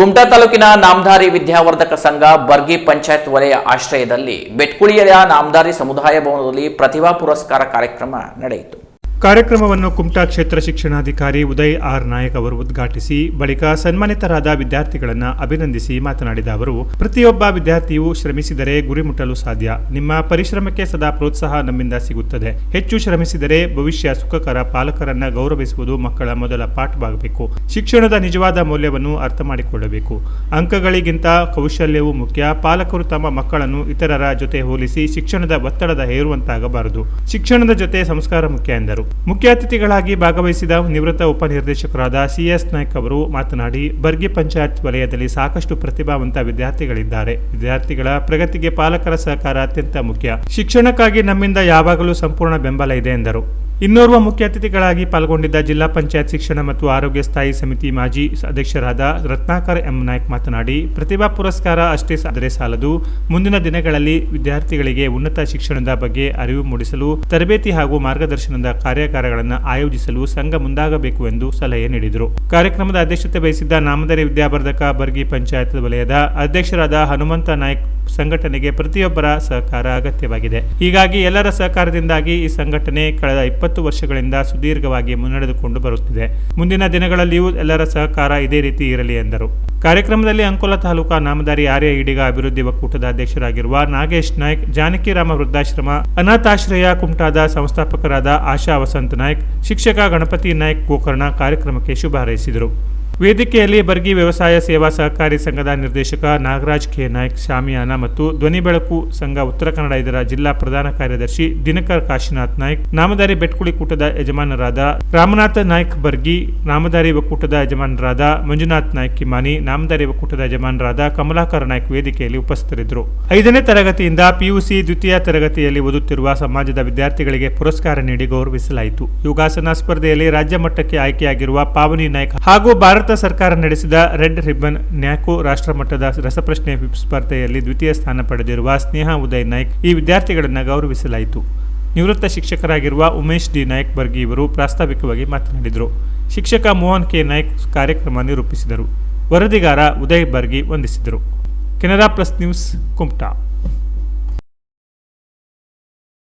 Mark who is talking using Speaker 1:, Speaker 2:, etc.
Speaker 1: ಕುಮಟಾ ತಾಲೂಕಿನ ನಾಮಧಾರಿ ವಿದ್ಯಾವರ್ಧಕ ಸಂಘ ಬರ್ಗಿ ಪಂಚಾಯತ್ ವಲಯ ಆಶ್ರಯದಲ್ಲಿ ಬೆಟ್ಕುಳಿಯ ನಾಮಧಾರಿ ಸಮುದಾಯ ಭವನದಲ್ಲಿ ಪ್ರತಿಭಾ ಪುರಸ್ಕಾರ ಕಾರ್ಯಕ್ರಮ ನಡೆಯಿತು.
Speaker 2: ಕಾರ್ಯಕ್ರಮವನ್ನು ಕುಮಟಾ ಕ್ಷೇತ್ರ ಶಿಕ್ಷಣಾಧಿಕಾರಿ ಉದಯ್ ಆರ್ ನಾಯಕ್ ಅವರು ಉದ್ಘಾಟಿಸಿ ಬಳಿಕ ಸನ್ಮಾನಿತರಾದ ವಿದ್ಯಾರ್ಥಿಗಳನ್ನು ಅಭಿನಂದಿಸಿ ಮಾತನಾಡಿದ ಅವರು, ಪ್ರತಿಯೊಬ್ಬ ವಿದ್ಯಾರ್ಥಿಯು ಶ್ರಮಿಸಿದರೆ ಗುರಿ ಮುಟ್ಟಲು ಸಾಧ್ಯ. ನಿಮ್ಮ ಪರಿಶ್ರಮಕ್ಕೆ ಸದಾ ಪ್ರೋತ್ಸಾಹ ನಮ್ಮಿಂದ ಸಿಗುತ್ತದೆ. ಹೆಚ್ಚು ಶ್ರಮಿಸಿದರೆ ಭವಿಷ್ಯ ಸುಖಕರ ಪಾಲಕರನ್ನ ಗೌರವಿಸುವುದು ಮಕ್ಕಳ ಮೊದಲ ಪಾಠವಾಗಬೇಕು. ಶಿಕ್ಷಣದ ನಿಜವಾದ ಮೌಲ್ಯವನ್ನು ಅರ್ಥ ಮಾಡಿಕೊಳ್ಳಬೇಕು. ಅಂಕಗಳಿಗಿಂತ ಕೌಶಲ್ಯವೂ ಮುಖ್ಯ. ಪಾಲಕರು ತಮ್ಮ ಮಕ್ಕಳನ್ನು ಇತರರ ಜೊತೆ ಹೋಲಿಸಿ ಶಿಕ್ಷಣದ ಒತ್ತಡದ ಹೇರುವಂತಾಗಬಾರದು. ಶಿಕ್ಷಣದ ಜೊತೆ ಸಂಸ್ಕಾರ ಮುಖ್ಯ ಎಂದರು. ಮುಖ್ಯ ಅತಿಥಿಗಳಾಗಿ ಭಾಗವಹಿಸಿದ ನಿವೃತ್ತ ಉಪನಿರ್ದೇಶಕರಾದ ಸಿಎಸ್ ನಾಯ್ಕ್ ಅವರು ಮಾತನಾಡಿ, ಬರ್ಗಿ ಪಂಚಾಯತ್ ವಲಯದಲ್ಲಿ ಸಾಕಷ್ಟು ಪ್ರತಿಭಾವಂತ ವಿದ್ಯಾರ್ಥಿಗಳಿದ್ದಾರೆ. ವಿದ್ಯಾರ್ಥಿಗಳ ಪ್ರಗತಿಗೆ ಪಾಲಕರ ಸಹಕಾರ ಅತ್ಯಂತ ಮುಖ್ಯ. ಶಿಕ್ಷಣಕ್ಕಾಗಿ ನಮ್ಮಿಂದ ಯಾವಾಗಲೂ ಸಂಪೂರ್ಣ ಬೆಂಬಲ ಇದೆ ಎಂದರು. ಇನ್ನೋರ್ವ ಮುಖ್ಯ ಅತಿಥಿಗಳಾಗಿ ಪಾಲ್ಗೊಂಡಿದ್ದ ಜಿಲ್ಲಾ ಪಂಚಾಯತ್ ಶಿಕ್ಷಣ ಮತ್ತು ಆರೋಗ್ಯ ಸ್ಥಾಯಿ ಸಮಿತಿ ಮಾಜಿ ಅಧ್ಯಕ್ಷರಾದ ರತ್ನಾಕರ್ ಎಂ ನಾಯ್ಕ್ ಮಾತನಾಡಿ, ಪ್ರತಿಭಾ ಪುರಸ್ಕಾರ ಅಷ್ಟೇ ಸಾದರೆ ಸಾಲದು. ಮುಂದಿನ ದಿನಗಳಲ್ಲಿ ವಿದ್ಯಾರ್ಥಿಗಳಿಗೆ ಉನ್ನತ ಶಿಕ್ಷಣದ ಬಗ್ಗೆ ಅರಿವು ಮೂಡಿಸಲು, ತರಬೇತಿ ಹಾಗೂ ಮಾರ್ಗದರ್ಶನದ ಕಾರ್ಯಾಗಾರಗಳನ್ನು ಆಯೋಜಿಸಲು ಸಂಘ ಮುಂದಾಗಬೇಕು ಎಂದು ಸಲಹೆ ನೀಡಿದರು. ಕಾರ್ಯಕ್ರಮದ ಅಧ್ಯಕ್ಷತೆ ವಹಿಸಿದ್ದ ನಾಮಧಾರಿ ವಿದ್ಯಾವರ್ಧಕ ಬರ್ಗಿ ಪಂಚಾಯತ್ ವಲಯದ ಅಧ್ಯಕ್ಷರಾದ ಹನುಮಂತ ನಾಯ್ಕ್ ಸಂಘಟನೆಗೆ ಪ್ರತಿಯೊಬ್ಬರ ಸಹಕಾರ ಅಗತ್ಯವಾಗಿದೆ. ಹೀಗಾಗಿ ಎಲ್ಲರ ಸಹಕಾರದಿಂದಾಗಿ ಈ ಸಂಘಟನೆ ಕಳೆದ ಇಪ್ಪತ್ತು ವರ್ಷಗಳಿಂದ ಸುದೀರ್ಘವಾಗಿ ಮುನ್ನಡೆದುಕೊಂಡು ಬರುತ್ತಿದೆ. ಮುಂದಿನ ದಿನಗಳಲ್ಲಿಯೂ ಎಲ್ಲರ ಸಹಕಾರ ಇದೇ ರೀತಿ ಇರಲಿ ಎಂದರು. ಕಾರ್ಯಕ್ರಮದಲ್ಲಿ ಅಂಕೋಲ ತಾಲೂಕಾ ನಾಮದಾರಿ ಆರ್ಯ ಈಡಿಗ ಅಭಿವೃದ್ಧಿ ಒಕ್ಕೂಟದ ಅಧ್ಯಕ್ಷರಾಗಿರುವ ನಾಗೇಶ್ ನಾಯ್ಕ್, ಜಾನಕಿರಾಮ ವೃದ್ಧಾಶ್ರಮ, ಅನಾಥಾಶ್ರಯ ಕುಮಟಾದ ಸಂಸ್ಥಾಪಕರಾದ ಆಶಾ ವಸಂತ ನಾಯ್ಕ್, ಶಿಕ್ಷಕ ಗಣಪತಿ ನಾಯ್ಕ್ ಗೋಕರ್ಣ ಕಾರ್ಯಕ್ರಮಕ್ಕೆ ಶುಭ ಹಾರೈಸಿದರು. ವೇದಿಕೆಯಲ್ಲಿ ಬರ್ಗಿ ವ್ಯವಸಾಯ ಸೇವಾ ಸಹಕಾರಿ ಸಂಘದ ನಿರ್ದೇಶಕ ನಾಗರಾಜ್ ಕೆ. ನಾಯ್ಕ್, ಶಾಮಿಯಾನ ಮತ್ತು ಧ್ವನಿ ಬೆಳಕು ಸಂಘ ಉತ್ತರ ಕನ್ನಡ ಇದರ ಜಿಲ್ಲಾ ಪ್ರಧಾನ ಕಾರ್ಯದರ್ಶಿ ದಿನಕರ್ ಕಾಶಿನಾಥ್ ನಾಯ್ಕ್, ನಾಮದಾರಿ ಬೆಟ್ಕುಳಿ ಕೂಟದ ಯಜಮಾನರಾದ ರಾಮನಾಥ ನಾಯ್ಕ್ ಬರ್ಗಿ, ನಾಮದಾರಿ ಒಕ್ಕೂಟದ ಯಜಮಾನರಾದ ಮಂಜುನಾಥ್ ನಾಯ್ಕ್ ಕಿಮಾನಿ ನಾಮಧಾರಿ ಒಕ್ಕೂಟದ ಯಜಮಾನರಾದ ಕಮಲಾಕರ ನಾಯ್ಕ್ ವೇದಿಕೆಯಲ್ಲಿ ಉಪಸ್ಥಿತರಿದ್ದರು. ಐದನೇ ತರಗತಿಯಿಂದ ಪಿಯುಸಿ ದ್ವಿತೀಯ ತರಗತಿಯಲ್ಲಿ ಓದುತ್ತಿರುವ ಸಮಾಜದ ವಿದ್ಯಾರ್ಥಿಗಳಿಗೆ ಪುರಸ್ಕಾರ ನೀಡಿ ಗೌರವಿಸಲಾಯಿತು. ಯೋಗಾಸನ ಸ್ಪರ್ಧೆಯಲ್ಲಿ ರಾಜ್ಯ ಮಟ್ಟಕ್ಕೆ ಆಯ್ಕೆಯಾಗಿರುವ ಪಾವನಿ ನಾಯ್ಕ ಹಾಗೂ ಭಾರತ ಸರ್ಕಾರ ನಡೆಸಿದ ರೆಡ್ ರಿಬ್ಬನ್ ನ್ಯಾಕೋ ರಾಷ್ಟ್ರಮಟ್ಟದ ರಸಪ್ರಶ್ನೆ ಸ್ಪರ್ಧೆಯಲ್ಲಿ ದ್ವಿತೀಯ ಸ್ಥಾನ ಪಡೆದಿರುವ ಸ್ನೇಹ ಉದಯ್ ನಾಯ್ಕ್ ಈ ವಿದ್ಯಾರ್ಥಿಗಳನ್ನು ಗೌರವಿಸಲಾಯಿತು. ನಿವೃತ್ತ ಶಿಕ್ಷಕರಾಗಿರುವ ಉಮೇಶ್ ಡಿ ನಾಯ್ಕ ಬರ್ಗಿ ಇವರು ಪ್ರಾಸ್ತಾವಿಕವಾಗಿ ಮಾತನಾಡಿದರು. ಶಿಕ್ಷಕ ಮೋಹನ್ ಕೆ ನಾಯ್ಕ್ ಕಾರ್ಯಕ್ರಮ ನಿರೂಪಿಸಿದರು. ವರದಿಗಾರ ಉದಯ್ ಬರ್ಗಿ ವಂದಿಸಿದರು. Canara plus news Kumta.